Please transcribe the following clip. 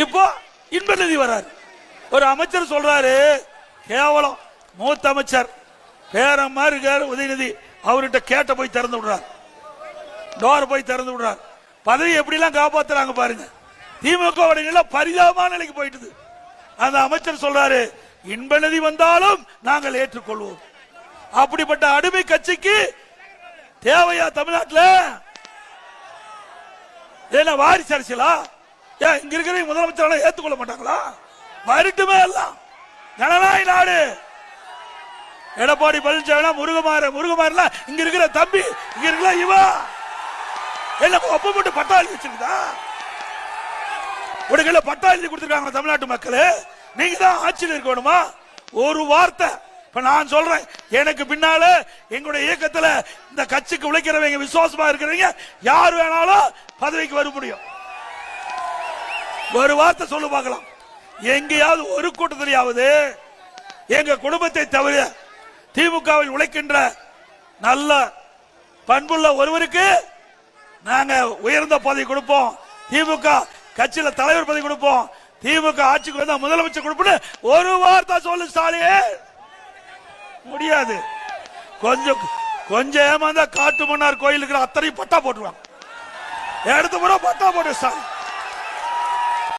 இப்போ இன்பநிதி வர்றாரு ஒரு அமைச்சர் சொல்றாரு கேவலம் மூத்த அமைச்சர் பேரம் மாதிரி இருக்காரு உதயநிதி. அவர்கிட்ட கேட்ட போய் திறந்து விடுறார். டோர் போய் திறந்து விடுறார். பதவி எப்படிலாம் காப்பாத்துறாங்க பாருங்க. திமுக நிலை பரிதாபமான நிலைக்கு போயிட்டுது. அந்த அமைச்சர் சொல்றாரு இன்பநிதி வந்தாலும் நாங்கள் ஏற்றுக்கொள்வோம். அப்படிப்பட்ட அடிமை கட்சிக்கு தேவையா தமிழ்நாட்டில்? என்ன வாரிசு அரசியலா? ஏன் இங்க இருக்கிற முதலமைச்சர் ஏத்துக்கொள்ள மாட்டாங்களா? வரட்டுமே எல்லாம். ஜனநாயக நாடு. எடப்பாடி பழனிசாமி முருகமாற முருகமாறல இங்க இருக்கிற தம்பி இங்க இருக்கிற இவா. எல்லாம் ஒப்ப மட்டும் பட்டாளி வச்சிருந்தா உடனே பட்டாளி கொடுத்துருக்காங்க தமிழ்நாட்டு மக்கள். நீங்க தான் ஆட்சியில் இருக்கணுமா? ஒரு வார்த்தை. இப்ப நான் சொல்றேன் எனக்கு பின்னால எங்களுடைய இயக்கத்துல இந்த கட்சிக்கு உழைக்கிறவங்க விசுவாசமா இருக்கிறவங்க யார் வேணாலும் பதவிக்கு வர முடியும். ஒரு வார்த்தை சொல்லு பார்க்கலாம். எங்கேயாவது ஒரு கூட்டத்திலேயாவது எங்க குடும்பத்தை தவிர திமுகவில் உழைக்கின்ற நல்ல பண்புள்ள ஒருவருக்கு நாங்க உயர்ந்த பதவி கொடுப்போம். திமுக கட்சியில தலைவர் பதவி கொடுப்போம். திமுக ஆட்சிக்கு வந்தா முதலமைச்சர் கொடுப்போம்னு ஒரு வார்த்தை சொல்லு ஸ்டாலின். முடியாது. கொஞ்சம் கொஞ்சம் ஏமாந்தா காட்டு மன்னார் கோயிலுக்கு அத்தனையும் பட்டா போட்டுருவாங்க. எடுத்து முறை பட்டா போட்டு ஸ்டாலின்.